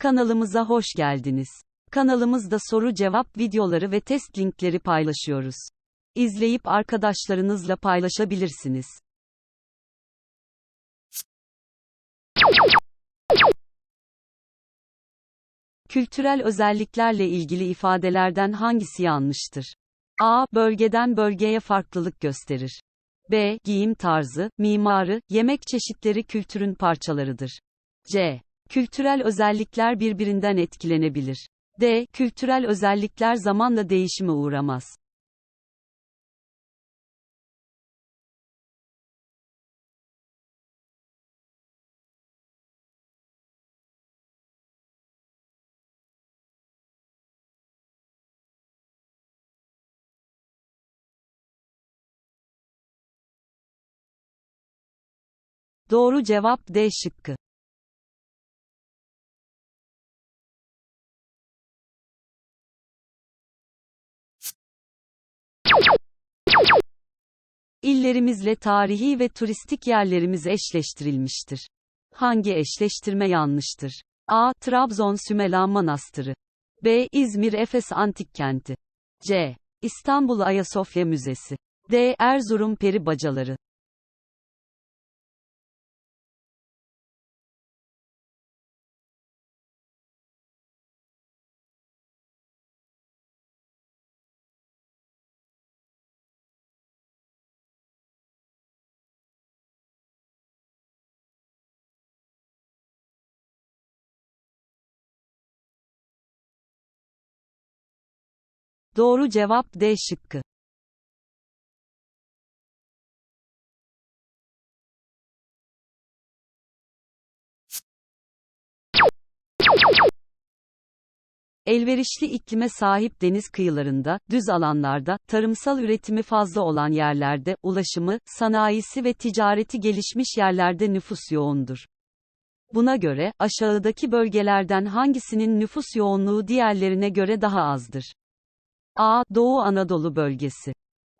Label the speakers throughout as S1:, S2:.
S1: Kanalımıza hoş geldiniz. Kanalımızda soru cevap videoları ve test linkleri paylaşıyoruz. İzleyip arkadaşlarınızla paylaşabilirsiniz. Kültürel özelliklerle ilgili ifadelerden hangisi yanlıştır? A. Bölgeden bölgeye farklılık gösterir. B. Giyim tarzı, mimarı, yemek çeşitleri kültürün parçalarıdır. C. Kültürel özellikler birbirinden etkilenebilir. D. Kültürel özellikler zamanla değişime uğramaz. Doğru cevap D şıkkı. İllerimizle tarihi ve turistik yerlerimiz eşleştirilmiştir. Hangi eşleştirme yanlıştır? A. Trabzon Sümela Manastırı. B. İzmir Efes Antik Kenti. C. İstanbul Ayasofya Müzesi. D. Erzurum Peri Bacaları. Doğru cevap D şıkkı. Elverişli iklime sahip deniz kıyılarında, düz alanlarda, tarımsal üretimi fazla olan yerlerde, ulaşımı, sanayisi ve ticareti gelişmiş yerlerde nüfus yoğundur. Buna göre, aşağıdaki bölgelerden hangisinin nüfus yoğunluğu diğerlerine göre daha azdır? A. Doğu Anadolu bölgesi.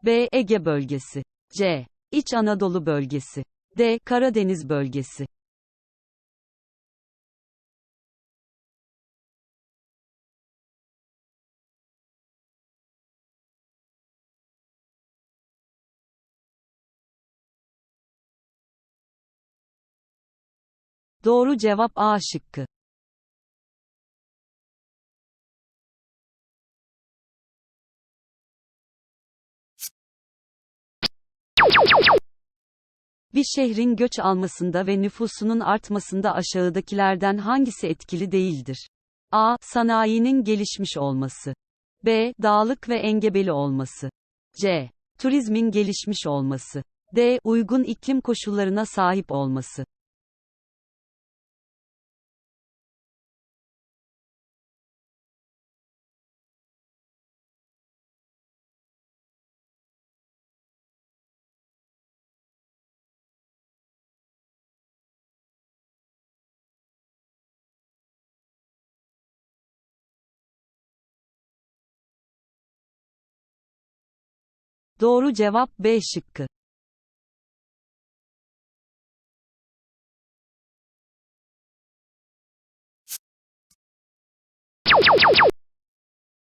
S1: B. Ege bölgesi. C. İç Anadolu bölgesi. D. Karadeniz bölgesi. Doğru cevap A şıkkı. Bir şehrin göç almasında ve nüfusunun artmasında aşağıdakilerden hangisi etkili değildir? A. Sanayinin gelişmiş olması. B. Dağlık ve engebeli olması. C. Turizmin gelişmiş olması. D. Uygun iklim koşullarına sahip olması. Doğru cevap B şıkkı.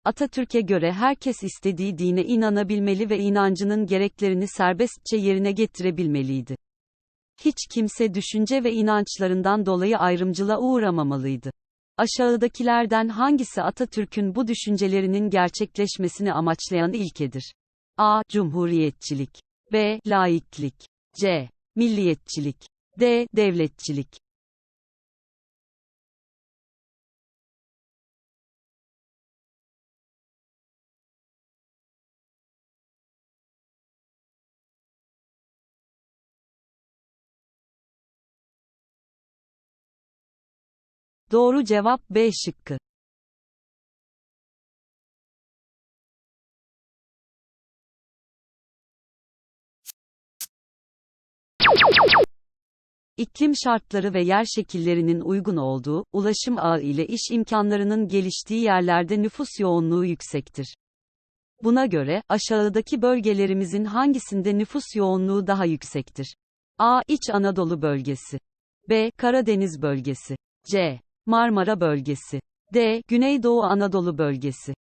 S1: Atatürk'e göre herkes istediği dine inanabilmeli ve inancının gereklerini serbestçe yerine getirebilmeliydi. Hiç kimse düşünce ve inançlarından dolayı ayrımcılığa uğramamalıydı. Aşağıdakilerden hangisi Atatürk'ün bu düşüncelerinin gerçekleşmesini amaçlayan ilkedir? A. Cumhuriyetçilik. B. Laiklik. C. Milliyetçilik. D. Devletçilik. Doğru cevap B şıkkı. İklim şartları ve yer şekillerinin uygun olduğu, ulaşım ağı ile iş imkanlarının geliştiği yerlerde nüfus yoğunluğu yüksektir. Buna göre, aşağıdaki bölgelerimizin hangisinde nüfus yoğunluğu daha yüksektir? A. İç Anadolu bölgesi. B. Karadeniz bölgesi. C. Marmara bölgesi. D. Güneydoğu Anadolu bölgesi.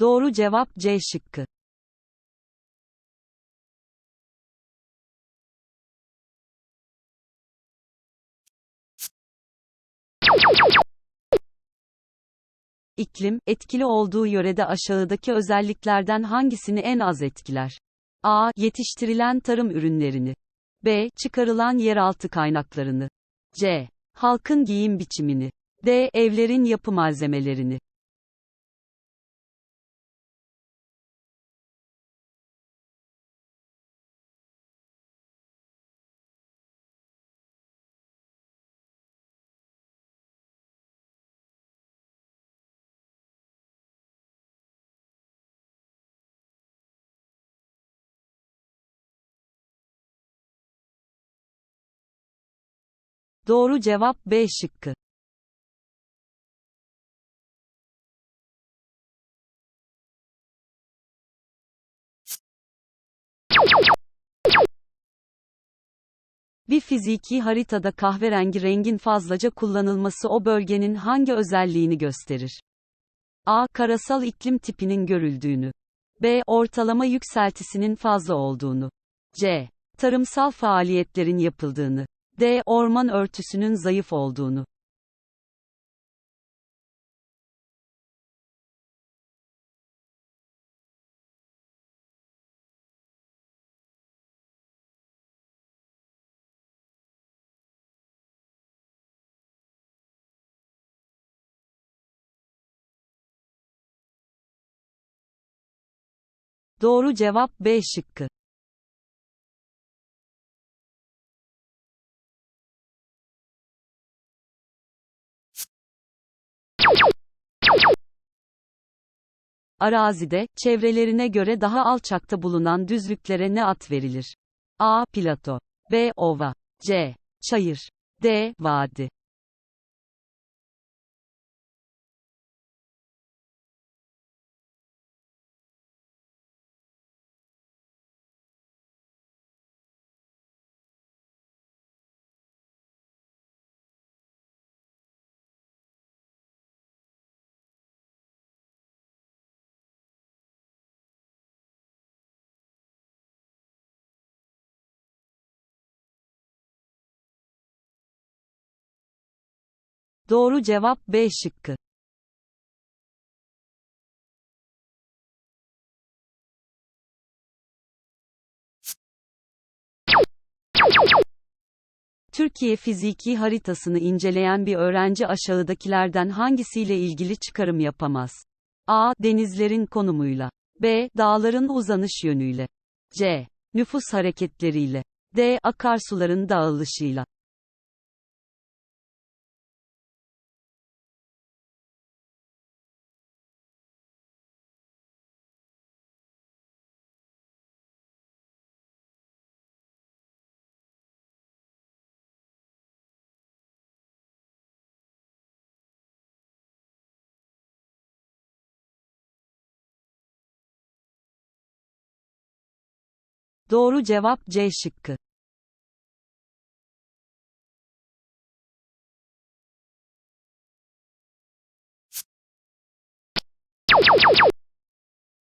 S1: Doğru cevap C şıkkı. İklim, etkili olduğu yörede aşağıdaki özelliklerden hangisini en az etkiler? A. Yetiştirilen tarım ürünlerini. B. Çıkarılan yeraltı kaynaklarını. C. Halkın giyim biçimini. D. Evlerin yapı malzemelerini. Doğru cevap B şıkkı. Bir fiziki haritada kahverengi rengin fazlaca kullanılması o bölgenin hangi özelliğini gösterir? A. Karasal iklim tipinin görüldüğünü. B. Ortalama yükseltisinin fazla olduğunu. C. Tarımsal faaliyetlerin yapıldığını. D. Orman örtüsünün zayıf olduğunu. Doğru cevap B şıkkı. Arazide, çevrelerine göre daha alçakta bulunan düzlüklere ne ad verilir? A. Plato. B. Ova. C. Çayır. D. Vadi. Doğru cevap B şıkkı. Türkiye fiziki haritasını inceleyen bir öğrenci aşağıdakilerden hangisiyle ilgili çıkarım yapamaz? A. Denizlerin konumuyla. B. Dağların uzanış yönüyle. C. Nüfus hareketleriyle. D. Akarsuların dağılışıyla. Doğru cevap C şıkkı.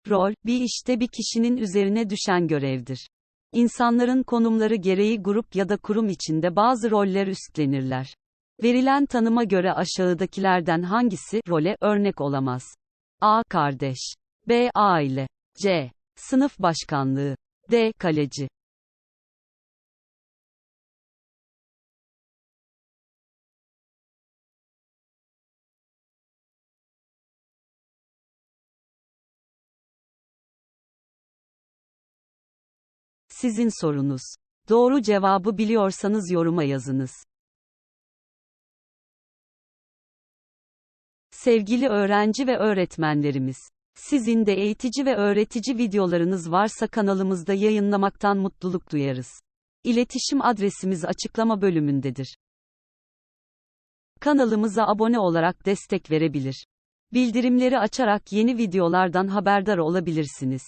S1: Rol, bir işte bir kişinin üzerine düşen görevdir. İnsanların konumları gereği grup ya da kurum içinde bazı roller üstlenirler. Verilen tanıma göre aşağıdakilerden hangisi role örnek olamaz? A. Kardeş. B. Aile. C. Sınıf başkanlığı. D. Kaleci. Sizin sorunuz. Doğru cevabı biliyorsanız yoruma yazınız. Sevgili öğrenci ve öğretmenlerimiz, sizin de eğitici ve öğretici videolarınız varsa kanalımızda yayınlamaktan mutluluk duyarız. İletişim adresimiz açıklama bölümündedir. Kanalımıza abone olarak destek verebilir. Bildirimleri açarak yeni videolardan haberdar olabilirsiniz.